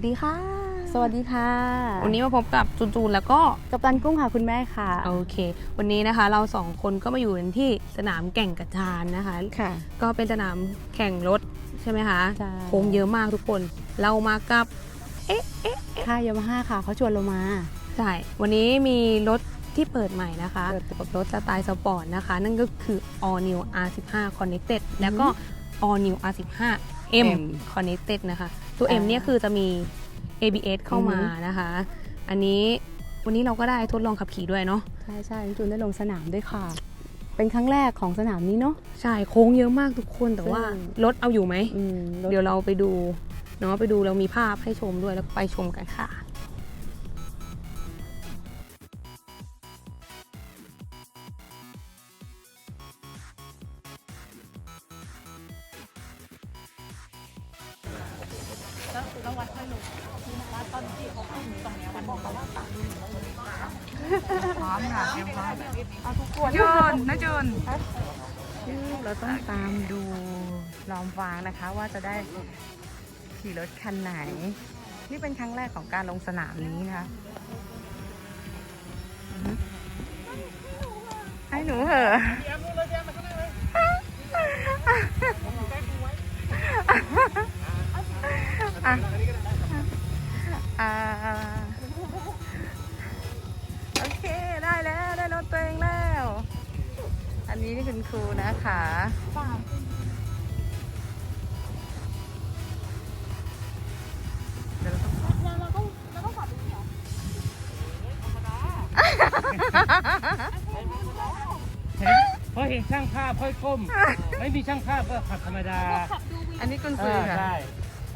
วัสดีค่ะ สวัสดีค่ะ วันนี้มาพบกับจูนจูนแล้วก็กัปตันกุ้งค่ะคุณแม่ค่ะ โอเค วันนี้นะคะเราสองคนก็มาอยู่กันที่สนามแก่งกระจานนะคะค่ะก็เป็นสนามแข่งรถใช่ไหมคะใช่ โค้งเยอะมากทุกคน เรามากับค่ายามาฮ่าค่ะเขาชวนเรามาใช่วันนี้มีรถที่เปิดใหม่นะคะเปิดกับรถสไตล์สปอร์ตนะคะ นั่นก็คือ All New R15 Connected แล้วก็ All New R15 M M Connected นะคะ ตัว M อ่าเนี่ยคือจะมี ABS เข้ามาอือฮึนะคะ อันนี้วันนี้เราก็ได้ทดลองขับขี่ด้วยเนาะใช่ใช่น้องจูนได้ลงสนามด้วยค่ะ เป็นครั้งแรกของสนามนี้เนาะใช่โค้งเยอะมากทุกคนแต่ว่าซึ่งรถเอาอยู่ไหมอืมรถเดี๋ยวเราไปดูเนาะไปดูเรามีภาพให้ชมด้วยแล้วก็ไปชมกันค่ะ พร้อมค่ะเตรียมพร้อมเอาทุกคนจูนนะจูนเราต้องตามดูลอมฟางนะคะ ว่าจะได้ขี่รถคันไหน นี่เป็นครั้งแรกของการลงสนามนี้นะคะอือฮึให้หนูเหอะ อะอ่าโอเคได้แล้วได้รถตัวเองแล้ว อันนี้นี่คุณครูนะคะเดี๋ยวเราต้องเพราะเห็นช่างภาพค่อยก้ม ไม่มีช่างภาพก็ขับธรรมดา อันนี้คุณเอซื้ออค่ะ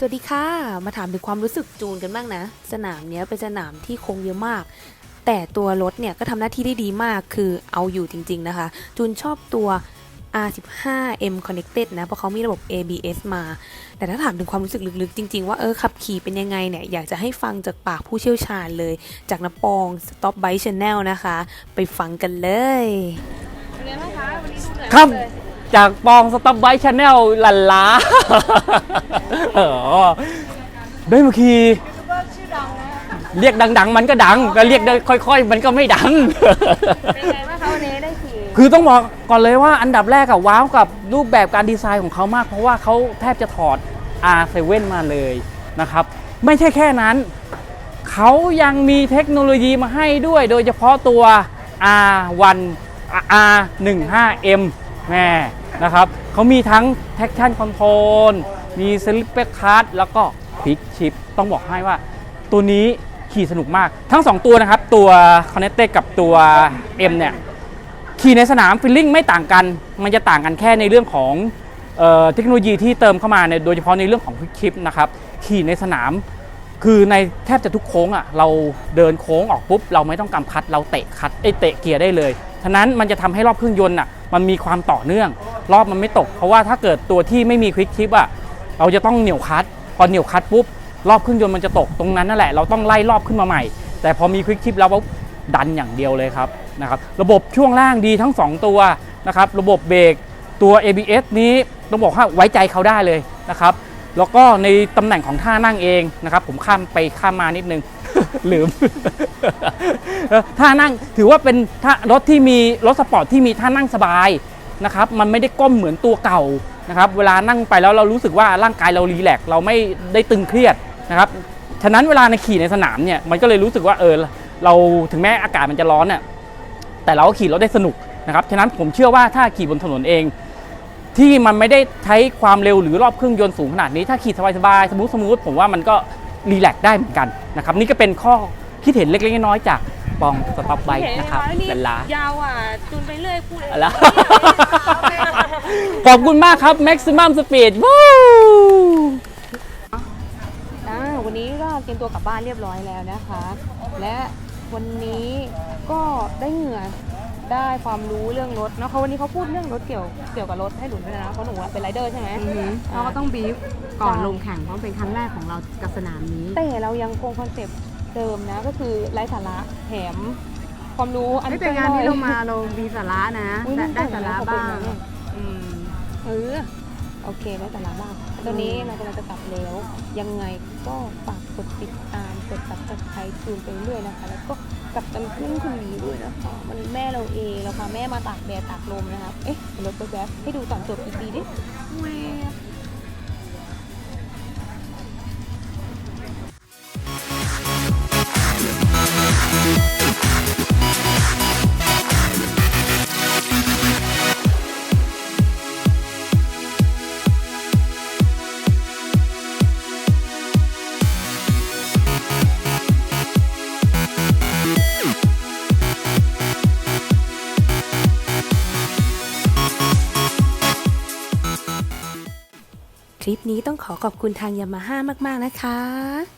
สวัสดีค่ะ มาถามถึงความรู้สึกจูนกันบ้างนะ สนามเนี้ยเป็นสนามที่โค้งเยอะมาก แต่ตัวรถเนี่ยก็ทำหน้าที่ได้ดีมากคือเอาอยู่จริง ๆนะคะ จูนชอบตัว R15M Connected นะ เพราะเขามีระบบ ABS มา แต่ถ้าถามถึงความรู้สึกลึกๆ จริง ๆ ว่า เออ ขับขี่เป็นยังไงเนี่ย อยากจะให้ฟังจากปากผู้เชี่ยวชาญเลย จากนปอง Stop Bike Channel นะคะ ไปฟังกันเลยครับ จากปองสต็อปไบชแนลลันล้าเออได้มาคีเรียกดัง ๆ มันก็ดังก็เรียกได้ค่อยๆ มันก็ไม่ดัง เป็นไงบ้างคะวันนี้ได้ขี่คือต้องบอกก่อนเลยว่าอันดับแรกอะว้าวกับรูปแบบการดีไซน์ของเขามาก เพราะว่าเขาแทบจะถอด R7 มาเลยนะครับ ไม่ใช่แค่นั้น เขายังมีเทคโนโลยีมาให้ด้วย โดยเฉพาะตัว R1 R15M แม่นะครับเขามีทั้ง traction control มี slip card แล้วก็ quick shift ต้องบอกให้ว่า ตัวนี้ขี่สนุกมาก ทั้ง 2 ตัวนะครับ ตัว connected กับตัว M เนี่ย ขี่ในสนามฟิลลิ่งไม่ต่างกัน มันจะต่างกันแค่ในเรื่องของเออเทคโนโลยีที่เติมเข้ามาในโดยเฉพาะในเรื่องของควิกชิปนะครับ ขี่ในสนามคือในแทบจะทุกโค้งอะเราเดินโค้งออกปุ๊บ เราไม่ต้องกำคัดเราเตะคัดไอเตะเกียร์ได้เลย ฉะนั้นมันจะทำให้รอบเครื่องยนต์อะ มันมีความต่อเนื่อง รอบมันไม่ตก เพราะว่าถ้าเกิดตัวที่ไม่มีควิกชิปอะเราจะต้องเหนี่ยวคัดพอเหนี่ยวคัดปุ๊บรอบเครื่องยนต์มันจะตกตรงนั้นนั่นแหละเราต้องไล่รอบขึ้นมาใหม่ แต่พอมีควิกชิปแล้วปุ๊บดันอย่างเดียวเลยครับนะครับระบบช่วงล่างดีทั้ง 2 ตัวนะครับระบบเบรกตัว ABS นี้ต้องบอกว่าไว้ใจเขาได้เลยนะครับ แล้วก็ในตำแหน่งของท่านั่งเองนะครับ ผมข้ามไปข้ามมานิดนึง ลืม ท่านั่งถือว่าเป็นรถที่มีรถสปอร์ตที่มีท่านั่งสบายนะครับ มันไม่ได้ก้มเหมือนตัวเก่านะครับ เวลานั่งไปแล้วเรารู้สึกว่าร่างกายเรารีแลกเราไม่ได้ตึงเครียดนะครับ ฉะนั้นเวลาในขี่ในสนามเนี่ยมันก็เลยรู้สึกว่าเออเราถึงแม้อากาศมันจะร้อนเนี่ยแต่เราก็ขี่รถได้สนุกนะครับ ฉะนั้นผมเชื่อว่าถ้าขี่บนถนนเอง ที่มันไม่ได้ใช้ความเร็วหรือรอบเครื่องยนต์สูงขนาดนี้ ถ้าขี่สบายๆสมูทสมูทผมว่ามันก็รีแลกซ์ได้เหมือนกันนะครับนี่ก็เป็นข้อคิดเห็นเล็กๆน้อยๆจากปองสต็อปไบนะครับเห็ไหมลันลายาวอะจูนไปเรื่อยพูดเลยแล้วขอบคุณมากครับ Maximum Speed วู้อ่าวันนี้ก็เตรียมตัวกลับบ้านเรียบร้อยแล้วนะคะ และวันนี้ก็ได้เหงื่อ ได้ความรู้เรื่องรถเนาะเขาวันนี้เขาพูดเรื่องรถเกี่ยวเกี่ยวกับรถให้หนูด้วยนะเพราะหนูอะเป็นไรเดอร์ใช่ไหม อือหือเราก็ต้องบีฟก่อนลงแข่งเพราะเป็นครั้งแรกของเรากับสนามนี้ แต่เรายังคงคอนเซปต์เดิมนะก็คือไร้สาระแถมความรู้อันไม่เป็นงานที่ย่เราอยๆมาเรามีสาระนะ อุ๊ยได้ได้สาระขอบคุณบ้างนะอืมเออโอเคได้สาระบ้างตอนนี้เรากำลังจะกลับแล้ว ยังไงก็ฝาก กดติดตามกด subscribe จูนไปเรื่อยนะคะ แล้วก็กับตันขึ้นคุณนี้ด้วยนะคะมันแม่เราเองเราพาแม่มาตากแดดตากลมนะคะเอ๊ะรถแบบให้ดูตอนจบอีกทีดิแห ลิปนี้ต้องขอขอบคุณทางยามาฮ่ามาก ๆ นะคะ